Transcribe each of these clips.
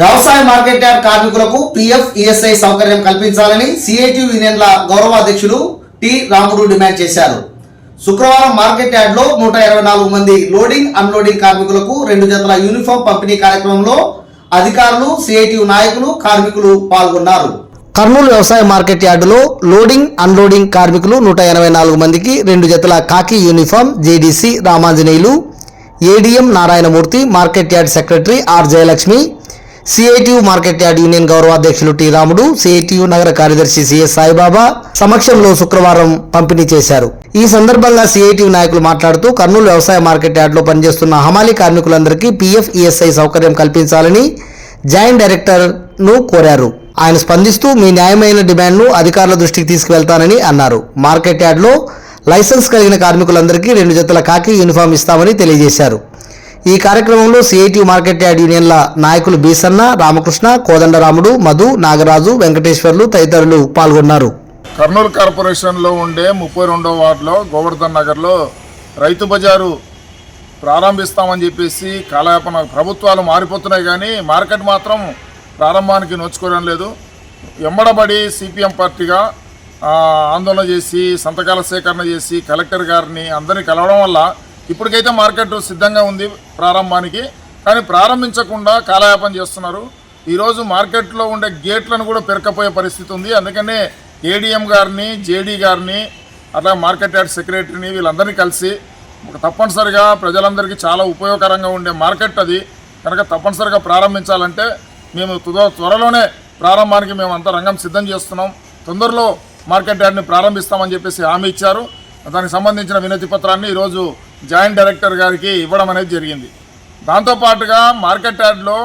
వ్యవసాయ market yard కార్మికులకు PF ESI సౌకర్యం కల్పించాలని సిఐటి యూనియన్ల గౌరవ అధ్యక్షుడు టి రాముడు డిమాండ్ చేశారు. శుక్రవారం మార్కెట్ యార్డ్లో నూట ఇరవై నాలుగు మంది లోడింగ్ అన్లోడింగ్ కార్మికులకు రెండు జతల యూనిఫామ్ పంపిణీ కార్యక్రమంలో అధికారులు సిఐటియు నాయకులు కార్మికులు పాల్గొన్నారు. కర్నూలు వ్యవసాయ మార్కెట్ యార్డులో లోడింగ్ అన్లోడింగ్ కార్మికులు నూట ఎనభై నాలుగు మందికి రెండు జతల కాకి uniform JDC Ramanjaneyulu ADM Narayanamurthy market yard secretary R Jayalakshmi CITU market yard union గౌరవాధ్యక్షులు T Ramudu CITU నగర కార్యదర్శి సిఎస్ సాయిబాబా సమక్షంలో శుక్రవారం పంపిణీ చేశారు. ఈ సందర్భంగా సిఐటియు నాయకులు మాట్లాడుతూ కర్నూలు వ్యవసాయ మార్కెట్ యార్డ్లో పనిచేస్తున్న హమాలీ కార్మికులందరికీ పీఎఫ్ ఈఎస్ఐ సౌకర్యం కల్పించాలని జాయింట్ డైరెక్టర్ను కోరారు. ఆయన స్పందిస్తూ మీ న్యాయమైన డిమాండ్ను అధికారుల దృష్టికి తీసుకువెళ్తానని అన్నారు. మార్కెట్ యార్డ్లో లైసెన్స్ కలిగిన కార్మికులందరికీ రెండు జతల కాకి యూనిఫామ్ ఇస్తామని తెలియజేశారు. ఈ కార్యక్రమంలో సిఐటి మార్కెట్ యార్డ్ యూనియన్ల నాయకులు బీసన్న రామకృష్ణ కోదండరాముడు మధు నాగరాజు వెంకటేశ్వర్లు తదితరులు పాల్గొన్నారు. కర్నూలు కార్పొరేషన్లో ఉండే ముప్పై రెండో వార్డులో గోవర్ధన్ నగర్లో రైతు బజారు ప్రారంభిస్తామని చెప్పేసి కాలయాపన ప్రభుత్వాలు మారిపోతున్నాయి కానీ మార్కెట్ మాత్రం ప్రారంభానికి నోచుకోవడం లేదు. ఎంబడబడి సిపిఎం పార్టీగా ఆందోళన చేసి సంతకాల సేకరణ చేసి కలెక్టర్ గారిని అందరినీ కలవడం వల్ల ఇప్పటికైతే మార్కెట్ సిద్ధంగా ఉంది ప్రారంభానికి కానీ ప్రారంభించకుండా కాలయాపన చేస్తున్నారు. ఈరోజు మార్కెట్లో ఉండే గేట్లను కూడా పెరకపోయే పరిస్థితి ఉంది. అందుకనే ఏడీఎం గారిని జేడీ గారిని అట్లా మార్కెట్ యార్డ్ సెక్రటరీని వీళ్ళందరినీ కలిసి తప్పనిసరిగా ప్రజలందరికీ చాలా ఉపయోగకరంగా ఉండే మార్కెట్ అది. కనుక తప్పనిసరిగా ప్రారంభించాలంటే మేము త్వరలోనే ప్రారంభానికి మేము అంతా రంగం సిద్ధం చేస్తున్నాం. తొందరలో మార్కెట్ యార్డ్ని ప్రారంభిస్తామని చెప్పేసి హామీ ఇచ్చారు. దానికి సంబంధించిన వినతి పత్రాన్ని ఈరోజు జాయింట్ డైరెక్టర్ గారికి ఇవ్వడం అనేది జరిగింది. దాంతోపాటుగా మార్కెట్ యార్డ్లో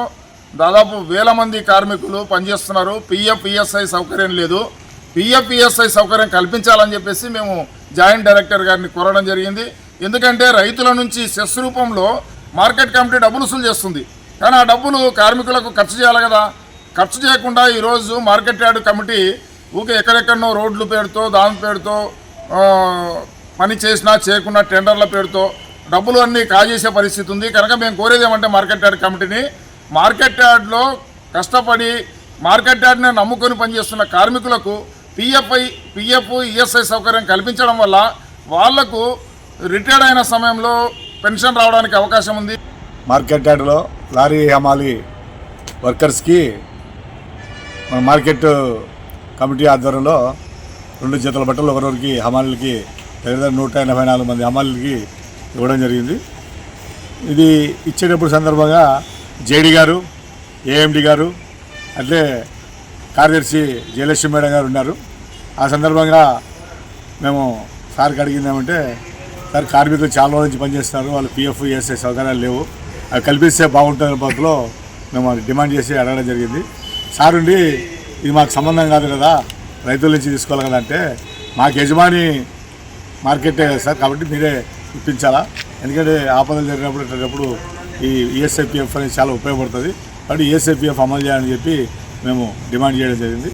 దాదాపు వేల మంది కార్మికులు పనిచేస్తున్నారు. పిఎఫ్ ఈఎస్ఐ సౌకర్యం లేదు. పిఎఫ్ ఈఎస్ఐ సౌకర్యం కల్పించాలని చెప్పేసి మేము జాయింట్ డైరెక్టర్ గారిని కోరడం జరిగింది. ఎందుకంటే రైతుల నుంచి సెస్ రూపంలో మార్కెట్ కమిటీ డబ్బులు వసూలు చేస్తుంది. కానీ ఆ డబ్బులు కార్మికులకు ఖర్చు చేయాలి కదా. ఖర్చు చేయకుండా ఈరోజు మార్కెట్ యార్డ్ కమిటీ ఊకే ఎక్కడెక్కడనో రోడ్లు పేరుతో దాని పేరుతో పని చేసినా చేయకున్నా టెండర్ల పేరుతో డబ్బులు అన్నీ కాజేసే పరిస్థితి ఉంది. కనుక మేము కోరేది ఏమంటే మార్కెట్ యార్డ్ కమిటీని మార్కెట్ యార్డ్లో కష్టపడి మార్కెట్ యార్డ్ని నమ్ముకొని పనిచేస్తున్న కార్మికులకు పిఎఫ్ఐ పిఎఫ్ ఈఎస్ఐ సౌకర్యం కల్పించడం వల్ల వాళ్ళకు రిటైర్డ్ అయిన సమయంలో పెన్షన్ రావడానికి అవకాశం ఉంది. మార్కెట్ యార్డ్లో లారీ హమాలి వర్కర్స్కి మన మార్కెట్ కమిటీ ఆధ్వర్యంలో రెండు జతల బట్టలు ఒకరికి హమాలీలకి లేదా నూట ఎనభై నాలుగు మంది హమాలీలకి ఇవ్వడం జరిగింది. ఇది ఇచ్చేటప్పుడు సందర్భంగా జేడి గారు ఏఎండి గారు అట్లే కార్యదర్శి జయలక్ష్మి మేడం గారు ఉన్నారు. ఆ సందర్భంగా మేము సార్కి అడిగింది ఏమంటే సార్ కార్మికులు చాలా రోజుల నుంచి పనిచేస్తున్నారు వాళ్ళు పిఎఫ్ ఈఎస్ఐ సౌకర్యాలు లేవు. అవి కల్పిస్తే బాగుంటుంది పద్ధతిలో మేము అది డిమాండ్ చేసి అడగడం జరిగింది. సార్ ఉండి ఇది మాకు సంబంధం కాదు కదా రైతుల నుంచి తీసుకోవాలి కదా అంటే మాకు యజమాని మార్కెటే కదా సార్ కాబట్టి మీరే ఇప్పించాలా? ఎందుకంటే ఆపదలు జరిగినప్పుడు ఇట్లాంటప్పుడు ఈ ఈఎస్ఐపిఎఫ్ అనేది చాలా ఉపయోగపడుతుంది. కాబట్టి ఈఎస్ఐపిఎఫ్ అమలు చేయాలని చెప్పి మేము డిమాండ్ చేయడం జరిగింది.